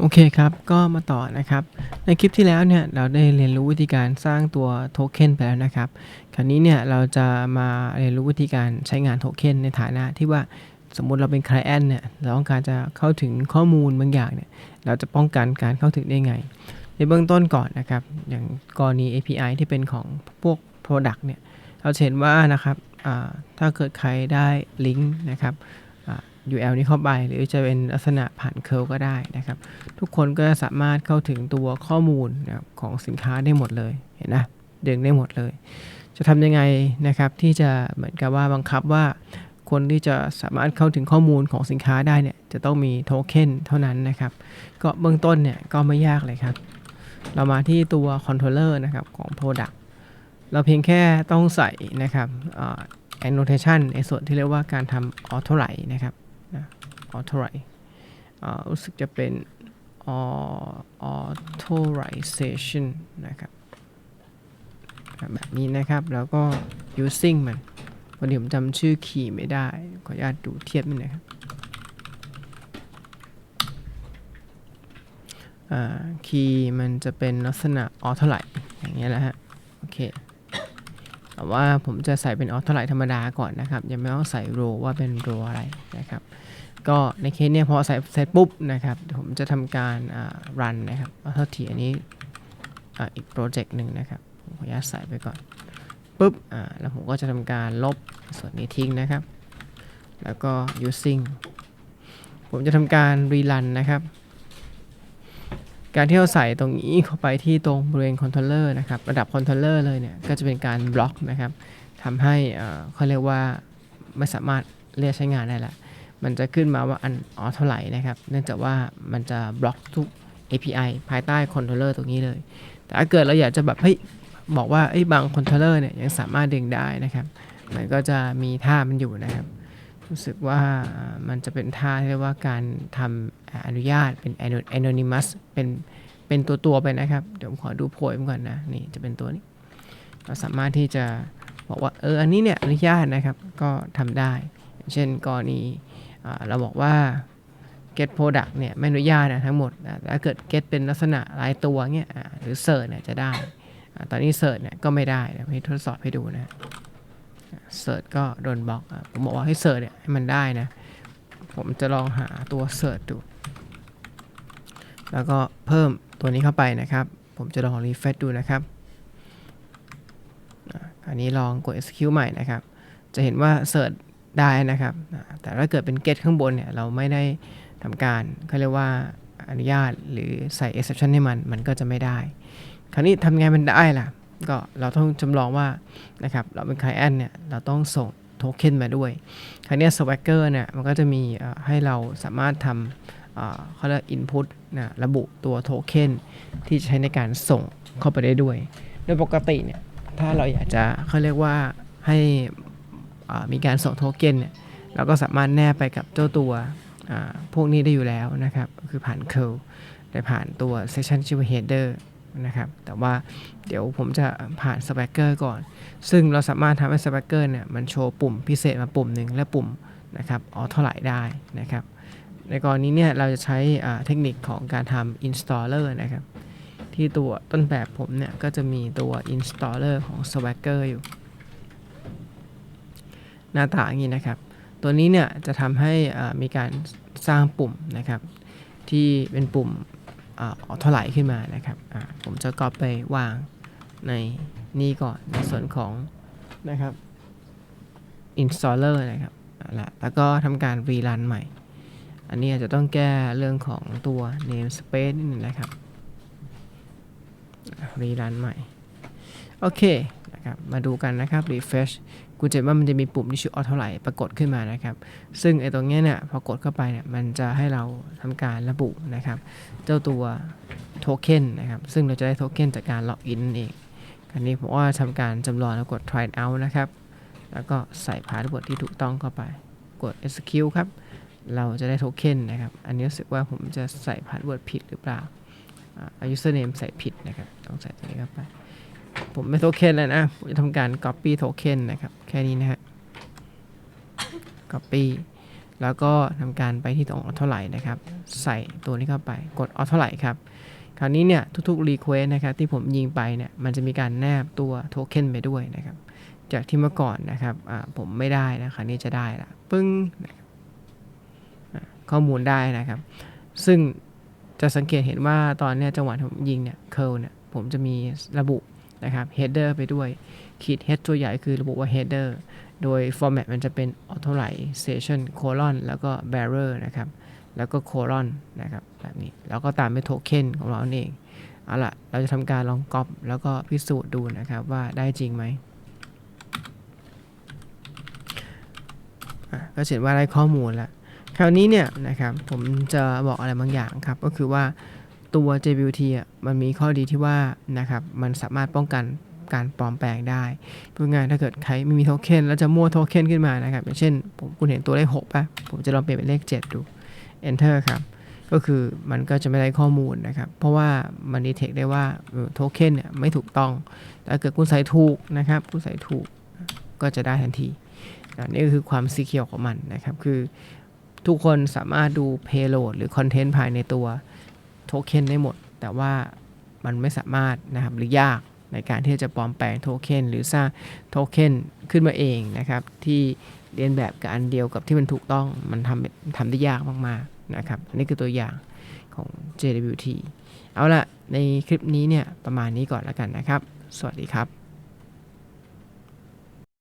โอเคครับ ก็มาต่อนะครับ ในคลิปที่แล้วเนี่ยเราได้เรียนรู้วิธีการสร้างตัวโทเค็นไปแล้วนะครับ คราวนี้เนี่ยเราจะมาเรียนรู้วิธีการใช้งานโทเค็นในฐานะที่ว่าสมมุติเราเป็น client เนี่ยเราต้องการจะเข้าถึงข้อมูลบางอย่างเนี่ยเราจะป้องกันการเข้าถึงได้ไง ในเบื้องต้นก่อนนะครับ อย่างกรณี API ที่เป็นของพวก Product เนี่ยเราเห็นว่านะครับถ้าเกิดใครได้ลิงก์นะครับ URL นี้เข้าไป หรือจะเป็นลักษณะผ่านเคิร์ก็ได้นะครับ ทุกคนก็สามารถเข้าถึงตัวข้อมูลของสินค้าได้หมดเลยเห็นนะดึงได้หมดเลย จะทำยังไงนะครับที่จะเหมือนกับว่าบังคับว่าคนที่จะสามารถเข้าถึงข้อมูลของสินค้าได้เนี่ยจะต้องมีโทเค็นเท่านั้นนะครับ ก็เบื้องต้นเนี่ยก็ไม่ยากเลยครับ เรามาที่ตัวคอนโทรลเลอร์นะครับของ Product เราเพียงแค่ต้องใส่นะครับอ่า annotation ในส่วนที่เรียกว่าการทำ auto w r i t e นะครับ นะ auto w r i t e อ่ารู้สึกจะเป็น au- authorization นะครับแบบนี้นะครับแล้วก็ using มันพอดีผมจำชื่อคีย์ไม่ได้ ขออนุญาตดูเทียบนิดนะครับคีย์มันจะเป็นลักษณะออเท่าไหร่อย่างเงี้ยแหละฮะ โอเค แต่ว่าผมจะใส่เป็นออเท่าไหร่ธรรมดาก่อนนะครับยังไม่ต้องใส่โรว่าเป็นโรอะไรนะครับ ก็ในเคสเนี่ยพอใส่เสร็จปุ๊บนะครับ ผมจะทำการรันนะครับเท่าทีอันนี้อ่าอีกโปรเจกต์หนึ่งนะครับผมขออนุญาตใส่ไปก่อนปุ๊บอ่าแล้วผมก็จะทำการลบส่วนนี้ทิ้งนะครับ แล้วก็ using ผมจะทำการรีรันนะครับ การที่เราใส่ตรงนี้เข้าไปที่ตรงบริเวณคอนโทรลเลอร์นะครับระดับคอนโทรลเลอร์เลยเนี่ยก็จะเป็นการบล็อกนะครับทำให้เขาเรียกว่าไม่สามารถเรียกใช้งานได้ละมันจะขึ้นมาว่าอันอ๋อเท่าไหร่นะครับ เนื่องจากว่ามันจะบล็อกทุก API ภายใต้คอนโทรลเลอร์ตรงนี้เลย แต่ถ้าเกิดเราอยากจะแบบเฮ้ยบอกว่าไอ้บางคอนโทรลเลอร์เนี่ยยังสามารถดึงได้นะครับ มันก็จะมีท่ามันอยู่นะครับ รู้สึกว่ามันจะเป็นท่าที่เรียกว่าการทำ อนุญาตเป็น anonymous เป็นเป็นตัวตัวไปนะครับ เดี๋ยวผมขอดูโพยมก่อนนะ นี่จะเป็นตัวนี้ เราสามารถที่จะบอกว่าเอออันนี้เนี่ยอนุญาตนะครับก็ทำได้ เช่นกรณีเราบอกว่า get product เนี่ยไม่อนุญาตนะทั้งหมดอ่าแต่ถ้าเกิด get เป็นลักษณะรายตัวเงี้ยหรือ search เนี่ยจะได้ ตอนนี้ search เนี่ยก็ไม่ได้เดี๋ยวให้ทดสอบให้ดูนะเสิร์ชก็โดนบล็อกผมบอกว่าให้เสิร์ชเนี่ยให้มันได้นะ ผมจะลองหาตัวเสิร์ชดู แล้วก็เพิ่มตัวนี้เข้าไปนะครับ ผมจะลองรีเฟซดูนะครับอันนี้ลองกด execute ใหม่นะครับ จะเห็นว่าเสิร์ชได้นะครับ แต่ถ้าเกิดเป็น get ข้างบนเนี่ย เราไม่ได้ทำการเขาเรียกว่าอนุญาตหรือใส่ exception ให้มัน มันก็จะไม่ได้ คราวนี้ทำไงมันได้ล่ะ ก็เราต้องจำลองว่านะครับ เราเป็น client เนี่ย เราต้องส่งโทเค็นมาด้วย คราวนี้ Swagger เนี่ย มันก็จะมีให้เราสามารถทำ เขาเรียก input นะระบุตัวโทเค็นที่ใช้ในการส่งเข้าไปได้ด้วย โดยปกติเนี่ยถ้าเราอยากจะเขาเรียกว่าให้มีการส่งโทเค็นเนี่ยเราก็สามารถแนบไปกับเจ้าตัวพวกนี้ได้อยู่แล้วนะครับ คือผ่าน curl ได้ผ่านตัว session ชื่อว่า header นะครับ แต่ว่าเดี๋ยวผมจะผ่าน Swagger ก่อน ซึ่งเราสามารถทำให้ Swagger เนี่ยมันโชว์ปุ่มพิเศษมาปุ่มหนึ่งและปุ่มนะครับออเท่าไหร่ได้นะครับ ในกรณีเนี่ยเราจะใช้เทคนิคของการทำ installer นะครับ ที่ตัวต้นแบบผมเนี่ยก็จะมีตัว installer ของ Swagger อยู่ หน้าตาอย่างนี้นะครับ ตัวนี้เนี่ยจะทำให้มีการสร้างปุ่มนะครับ ที่เป็นปุ่มออเท่าไหร่ขึ้นมานะครับ ผมจะก็ไปวางในนี่ก่อนในส่วนของนะครับ installer นะครับแล้วก็ทำการ rerun ใหม่ อันนี้อาจจะต้องแก้เรื่องของตัว namespace นิดนึงนะครับ rerun ใหม่ โอเคนะครับมาดูกันนะครับ refresh กูจะเห็นว่ามันจะมีปุ่มที่ชื่อออเท่าไหร่ปรากฏขึ้นมานะครับ ซึ่งไอ้ตรงนี้เนี่ยพอกดเข้าไปเนี่ยมันจะให้เราทำการระบุนะครับ เจ้าตัวโทเค็นนะครับ ซึ่งเราจะได้โทเค็นจากการล็อกอินนั่นเองคราวนี้ผมว่าทำการจำลองแล้วกด try out นะครับ แล้วก็ใส่พาสเวิร์ดที่ถูกต้องเข้าไป กด execute ครับ เราจะได้โทเค็นนะครับ อันนี้รู้สึกว่าผมจะใส่พาสเวิร์ดผิดหรือเปล่าอ่า username ใส่ผิดนะครับ ต้องใส่ตัวนี้เข้าไป ผมไม่โทเค็นเลยนะ ผมจะทำการ copy โทเค็นนะครับ แค่นี้นะฮะ copy แล้วก็ทำการไปที่ตรงออโต้ไลท์นะครับ ใส่ตัวนี้เข้าไป กดออโต้ไลท์ครับ คราวนี้เนี่ยทุกๆ request นะครับที่ผมยิงไปเนี่ย มันจะมีการแนบตัวโทเค็นไปด้วยนะครับ จากที่เมื่อก่อนนะครับผมไม่ได้นะคราวนี้จะได้ละ ปึ้งนะ ข้อมูลได้นะครับ ซึ่งจะสังเกตเห็นว่าตอนนี้จังหวะผมยิงเนี่ยเคิลเนี่ยผมจะมีระบุนะครับ header ไปด้วยขีด head ตัวใหญ่คือระบุว่า header โดย format มันจะเป็น authorization colon แล้วก็ bearer นะครับ แล้วก็ colon นะครับแบบนี้ แล้วก็ตามด้วยโทเค็นของเราเอง เอาล่ะเราจะทำการลองก๊อปแล้วก็พิสูจน์ดูนะครับว่าได้จริงไหมก็เห็นว่าได้ข้อมูลแล้ว ราวนี้เนี่ยนะครับผมจะบอกอะไรบางอย่างครับก็คือว่าตัว JWT มันมีข้อดีที่ว่านะครับมันสามารถป้องกันการปลอมแปลงได้พูดง่ายถ้าเกิดใครไม่มีโทเค็นแล้วจะมั่วโทเค็นขึ้นมานะครับอย่างเช่นผมคุณเห็นตัวเลข6ป่ะผมจะลองเปลี่ยนเป็นเลข 7 ดู enter ครับก็คือมันก็จะไม่ได้ข้อมูลนะครับ เพราะว่ามันดีเทคได้ว่าโทเค็นเนี่ยไม่ถูกต้องแต่ถ้าเกิดคุณใส่ถูกนะครับคุณใส่ถูกก็จะได้ทันทีอันนี้ก็คือความซีเคียวของมันนะครับ คือ ทุกคนสามารถดู payload หรือคอนเทนต์ภายในตัวโทเค็นได้หมด แต่ว่ามันไม่สามารถนะครับหรือยากในการที่จะปลอมแปลงโทเค็นหรือสร้างโทเค็นขึ้นมาเองนะครับที่เรียนแบบกับอันเดียวกับที่มันถูกต้องมันทำทำได้ยากมากๆนะครับอันนี้คือตัวอย่างของ JWT เอาละในคลิปนี้เนี่ยประมาณนี้ก่อนแล้วกันนะครับ สวัสดีครับ